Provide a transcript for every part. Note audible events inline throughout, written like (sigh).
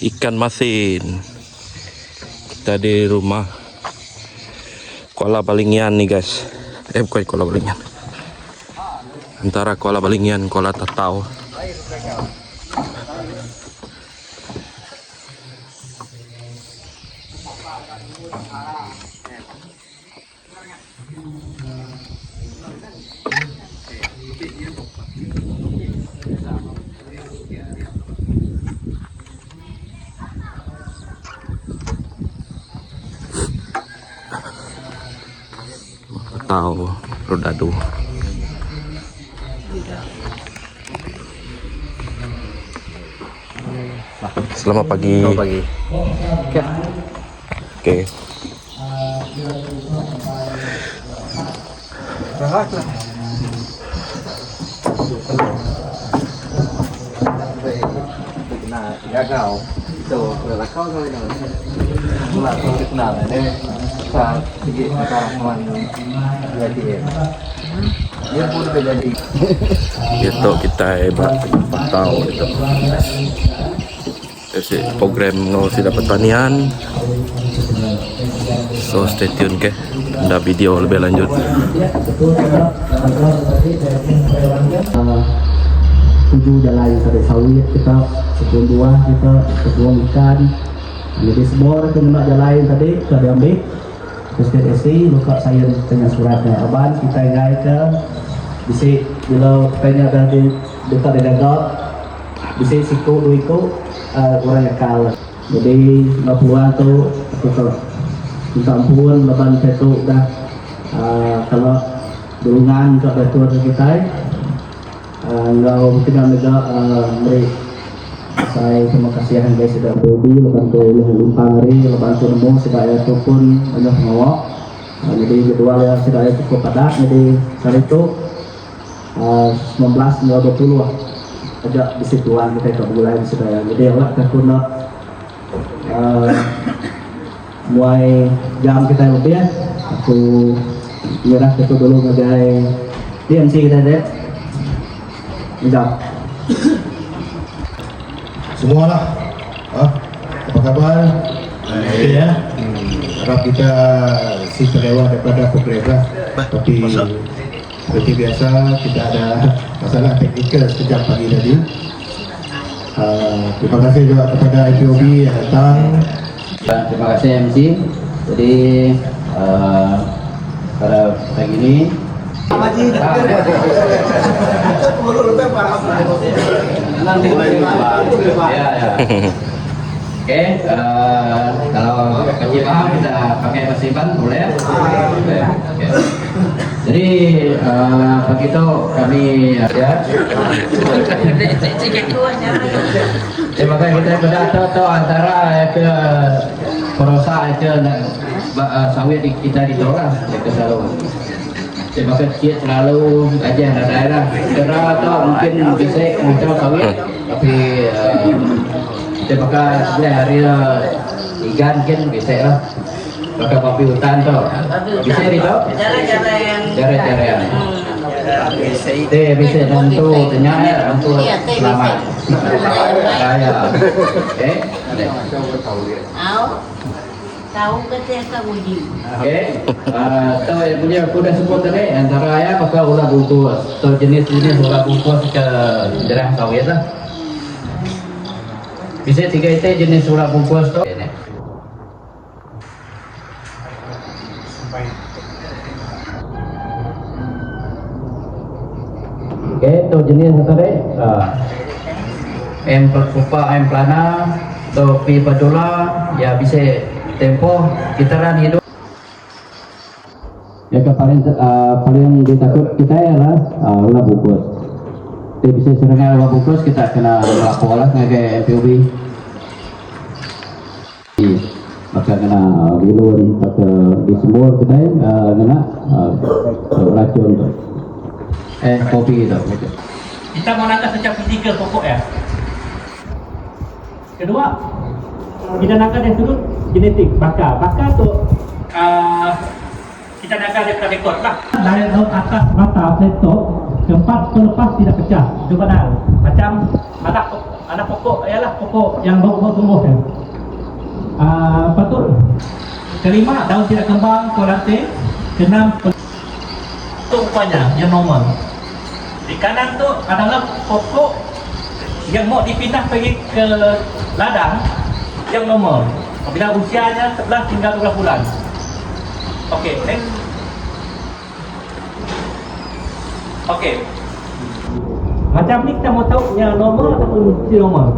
ikan masin. Kita di rumah Kuala Balingian nih guys. Eh bukan Kuala Balingian. Antara Kuala Balingian, Kuala Tatau. Tatau, Rodado. Selamat pagi. Selamat pagi. Okay. Oke. Nah, gagal. Itu adalah kau kau yang mulai kau dikenal ini saat segi pengalaman jadi dia pun sudah jadi (laughs) Itu kita hebat tahu itu. Kasi program no sila pertanian. So stay tune ke. Ada video lebih lanjut. tujuh jalan dari sawit kita kebun buah kita kebun ikan jadi semua itu nak jalan tadi sudah diambil terus ke isi luka saya dengan suratnya aban kita ingai ke. Bisi bila tanya ada di dekat di dagat bisi siku dua iku uh, orang yang kalah jadi nggak peluang tu aku tu minta ampun leban saya tu dah. Uh, kalau dulungan ke betul kita Engkau tidak mega beri saya terima kasih guys sudah beri lepas tu lumpang hari lepas tu nemu sedaya tu pun banyak ngawak Ah, jadi kedua ya sedaya cukup padat jadi saat itu ah, 19 hingga 20 lah. Ajak di situan kita ke bulan sedaya jadi awak nak ah, mulai jam kita lebih ya aku nyerah kita dulu ngagai DMC kita deh Jam. Semua lah ha? apa khabar? Baik. Ya. Hmm, harap kita si terlewat daripada program lah tapi seperti biasa kita ada masalah teknikal sejak pagi tadi. Uh, terima kasih juga kepada IPOB yang datang. Terima kasih MC. Jadi uh, pada pagi ini Ya, ya. Oke, eh, kalau kaji paham kita pakai pasipan boleh? Oke. Jadi eh, begitu kami ya. Terima kasih kita berdatang tu antara ke perosa ke ba- eh, sawit kita di Torah ke selalu. Terima kasih selalu aja ada daerah. Kira atau mungkin bisa macam sawit tapi eh, terima kasih sebelah hari eh, ikan mungkin bisa lah. Pakai kopi hutan tu. Bisa di tu? Cara-cara yang Cara-cara yang Teh bisa tentu ternyata tentu selamat. Raya. Eh, Tahu? Tahu ke saya uji. Oke, uh, tu yang punya aku dah sebut tadi antara ayah pakai ular bungkus. Tu jenis-jenis ular bungkus ke jerang sawit lah. Bisa tiga itu jenis ular bungkus tu. Oke, tu jenis tu tadi. Uh, M perkupa, M plana, tu P padula, ya bisa tempo kitaran hidup. Ya ke paling uh, paling ditakut kita ialah uh, ulah bungkus. Tapi bisa serengai ulah bungkus kita kena lapor lah dengan MPUB. Maka kena uh, bilun maka di semua kita uh, kena uh, racun tu. Eh kopi tu. kita mau nangkap secara fizikal pokok ya. Kedua, kita nangkap dari sudut genetik bakar. Bakar tu uh, kita nangkap daripada rekod lah. Dari laut atas setok, tempat selepas tidak pecah. Itu benar. Macam anak anak pokok ialah pokok yang baru-baru tumbuh ya. Uh, apa tu? Kelima, daun tidak kembang, kolate. Keenam, itu rupanya yang normal. Di kanan tu adalah pokok yang mau dipindah pergi ke ladang yang normal. Apabila usianya 11 hingga 12 bulan. Okey, next. Okey. Macam ni kita mau tahu yang normal ataupun si normal.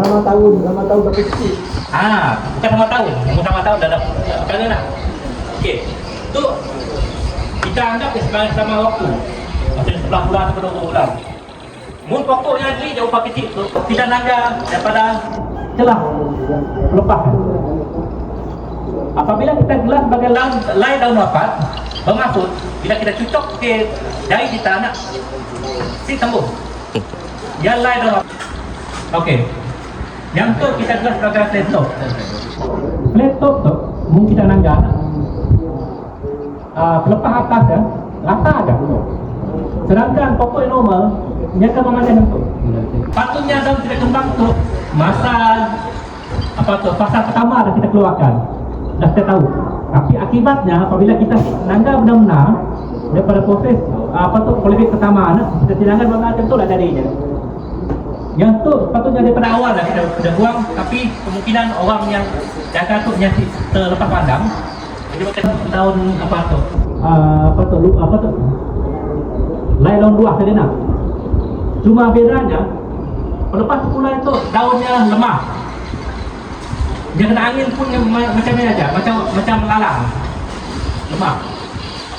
sama tahun, sama tahun tapi kecil. Ah, bukan sama tahun. Yang sama tahun dalam kerana nak. Okey. Tu kita anggap sebagai sama waktu. Macam 11 bulan atau 20 bulan. Mun pokoknya ni jauh pak kecil tu kita naga daripada celah lepas. Apabila kita gelar sebagai lain, lain daun rapat, bermaksud bila kita cucuk ke jari kita nak si sembuh. Yang lain daun rapat. Okey. Yang tu kita gelar sebagai. Flat top tu mungkin kita nangga. Uh, pelepas atas ya, rata aja. Sedangkan pokok yang normal, dia akan memandai tu. Patutnya daun tidak kembang tu masa apa tu fasa pertama dah kita keluarkan. Dah kita tahu. Tapi akibatnya apabila kita nangga benar-benar daripada proses uh, apa tu politik pertama nak kita tindakan benar tentu lah jadinya. Yang tu patutnya daripada awal lah kita sudah buang tapi kemungkinan orang yang jaga tu yang terlepas pandang jadi macam tahun apa tu uh, apa tu apa tu lain dua saja nak cuma bedanya Lepas pula itu daunnya lemah. Dia kena angin pun macam ni aja, macam macam melalang. Lemah.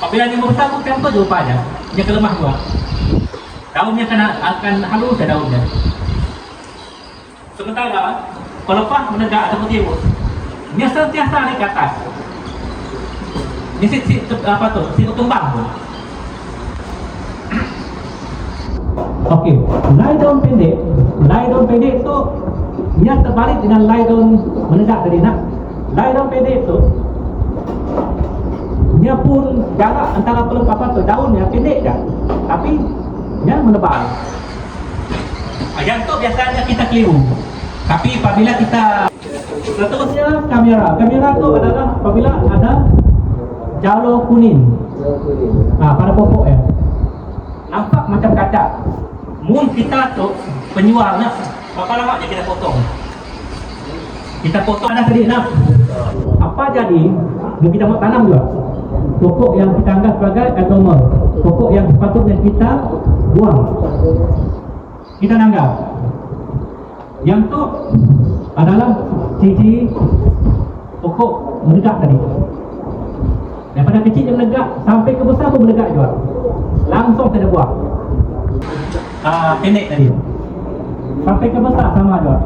Apabila dia membesar pun tempo je rupanya. Dia akan lemah juga. Daunnya kena akan halus ke daunnya. Sementara pelepas menegak atau timur, dia sentiasa naik ke atas. Dia si, si, apa tu, si kembang pun. Okey, lay daun pendek, lay daun pendek tu dia terbalik dengan lay daun menegak tadi nak. Lay daun pendek tu dia pun jarak antara pelepah apa tu daunnya pendek je. Tapi dia menebal. Ah, Yang tu biasanya kita keliru. Tapi apabila kita seterusnya kamera. Kamera tu adalah apabila ada jalur kuning. Ah, pada pokok ya. Nampak macam kaca. Mun kita tu penjual nak berapa lama je kita potong? Kita potong ada tadi nak. Apa jadi? Mungkin kita mau tanam juga. Pokok yang kita anggap sebagai abnormal. Pokok yang sepatutnya kita buang. Kita nanggap. Yang tu adalah ciri pokok menegak tadi. Daripada kecil dia menegak sampai ke besar pun menegak juga. Langsung dah buat. Ah, pendek tadi. Sampai ke besar sama juga.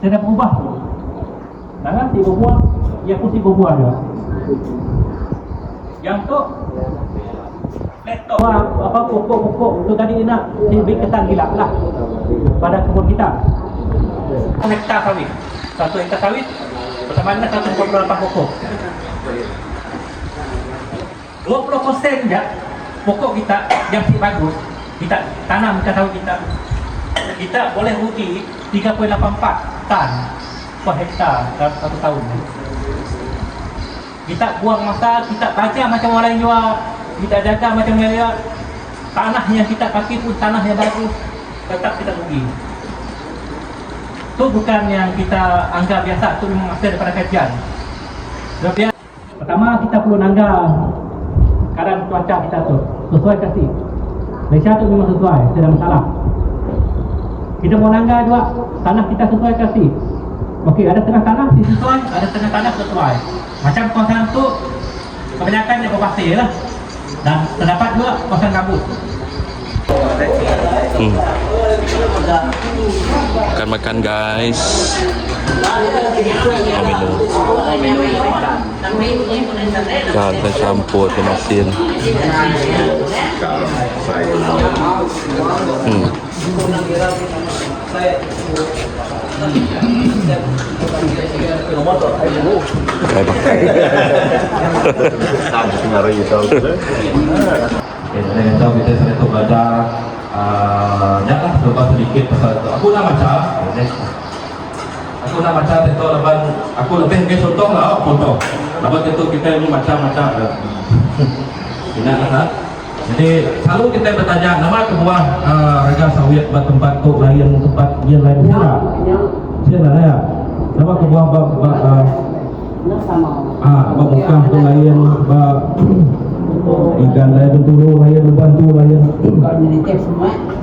Saya dah berubah. Jangan si berbuah, ia pun si berbuah juga. Yang tu laptop apa, pokok-pokok tu tadi nak lebih kesan gila lah pada kebun kita. Hektar sawit. Satu hektar sawit bersama dengan 148 pokok. 20% je pokok kita yang si bagus kita tanam kita tahu kita. Kita boleh rugi 3.84 tan per hektar dalam satu tahun kita buang masa kita baca macam orang lain jual. Kita jaga macam jual tanah yang kita pakai pun tanah yang bagus. Tetap kita rugi. Itu bukan yang kita anggap biasa. Itu memang hasil daripada kajian. Pertama kita perlu nangga keadaan cuaca kita tu. Sesuai kasih Malaysia tu memang sesuai tidak ada masalah kita mau nangga juga tanah kita sesuai kasih Okey, ada tengah tanah sesuai, ada tengah tanah sesuai. Macam kawasan tu kebanyakan yang berpasir lah. Dan terdapat juga kawasan gambut. Hmm. Makan-makan guys. Mau minum. Kan saya campur ke mesin. Hmm. Baik, Pak. (laughs) Okay, saya tahu kita sudah tu belajar uh, nyata lepas sedikit pasal itu. Aku nak baca. Aku nak baca itu lepas aku lebih ke contoh lah foto. Lepas itu kita ini macam-macam. (laughs) Tidak lah. Jadi selalu kita bertanya nama kebuah uh, rega sawit buat tempat tu lain tempat yang lain siapa? Siapa ya? Nama kebuah bab bab uh, ah bab muka tu lain bab ikan lain bentulu lain bantu lain.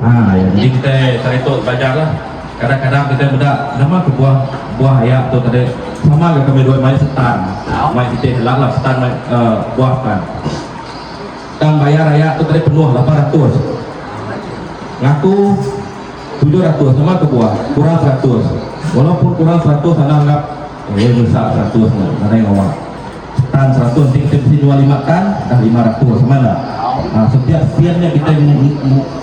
Ah, ya. Jadi kita cari tu belajar lah. Kadang-kadang kita muda nama ke buah buah ayam tu tadi sama ke kami dua main setan. Main kita hilang lah setan main uh, buah kan. Tang bayar ayam tu tadi penuh 800. Ngaku 700 sama ke buah kurang 100. Walaupun kurang 100 anda anggap eh besar 100 lah. Mana yang awak tan 100 nanti kita mesti 5 tan dah 500 sama tak? Nah, setiap sekiannya kita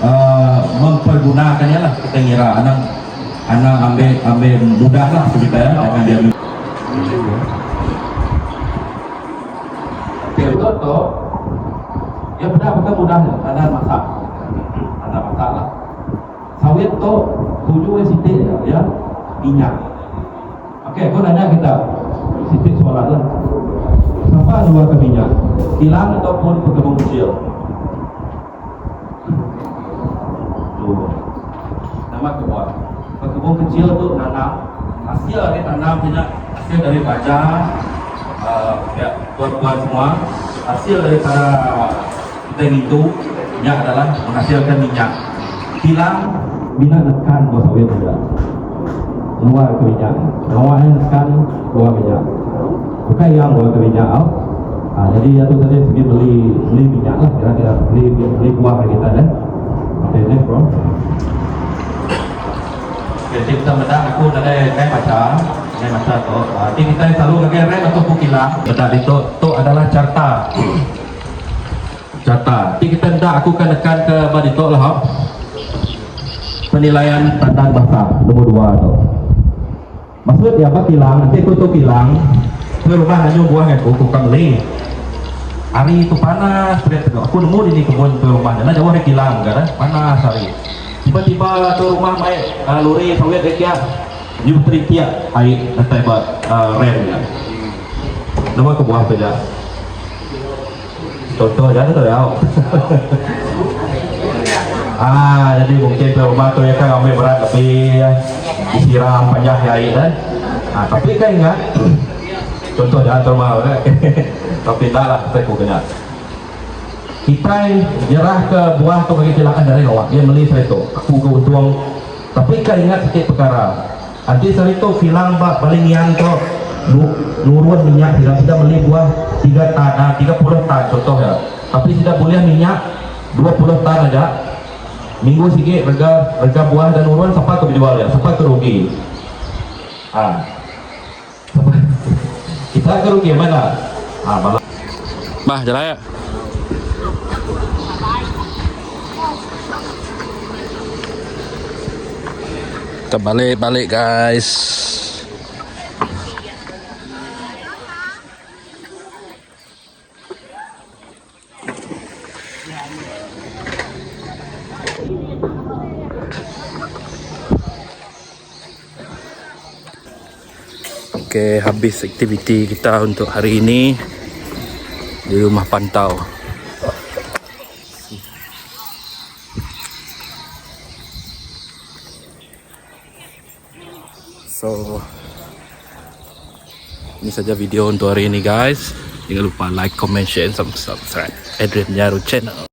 uh, mempergunakannya lah kita ngira anak anak ambil ambil mudah lah kita ya dengan dia Okey, betul tu. Ya benar betul mudahnya. Anda masak. Anda masak lah. Sawit tu tujuh sitik ya, ya. Minyak. Okey, kau nanya kita. Dua ke minyak? Kilang ataupun pekebun kecil? Tuh. Nama kebuah. Pekebun kecil tu nanam. Hasil dari tanam minyak. Hasil dari baja. Uh, ya, tuan-tuan semua. Hasil daripada kita itu minyak adalah menghasilkan minyak. Kilang minat nekan buah sawit juga. Keluar ke minyak. Keluar nekan keluar minyak bukan yang buat ke minyak tau. Ha, jadi itu tadi segi beli beli minyak lah kira-kira beli beli buah ke kita kan. Okay, next bro. Okay, jadi kita mendak aku ada kain baca tu. Nanti kita selalu lagi rem atau pukilang. Bedak itu tu adalah carta. Carta. Nanti kita mendak aku akan tekan ke badito lah. hop. Penilaian tanda bahasa nombor dua tu. Maksud ya apa kilang, nanti aku tu kilang Gue rumah hanya buah kan, aku kan beli Hari itu panas, dia tengok aku nemu di ni kebun tu rumah Nah jauh dia kilang kan, panas hari. Tiba-tiba tu rumah main uh, lori sawit dia kia New tree kia, air nanti buat uh, rem ya. Nama ke buah saja Contoh aja tu ya (laughs) Ah, jadi mungkin tu rumah tu ya kan ambil berat lebih ya. disiram panjang air kan. Ah, tapi kan ingat contoh jangan terlalu kan. (laughs) tapi tak lah saya kena. Kita nyerah ke buah tu bagi silakan dari awak. Dia beli serito. Aku ke tuang. Tapi kan ingat sikit perkara. Nanti serito kilang bak balingian tu nu- nurun minyak tidak sudah beli buah tiga tan, ah, 30 tan contoh ya. Tapi sudah boleh minyak 20 tan aja. Minggu sikit harga harga buah dan urun siapa ke jual ya? Siapa ke rugi? Ah. Siapa? Kita ke mana? Ah, malah. Bah, jalan ya. Kita balik-balik guys. Oke, habis aktiviti kita untuk hari ini di rumah pantau. So, ini saja video untuk hari ini guys. Jangan lupa like, comment, share, and subscribe. Adrian Jaru Channel.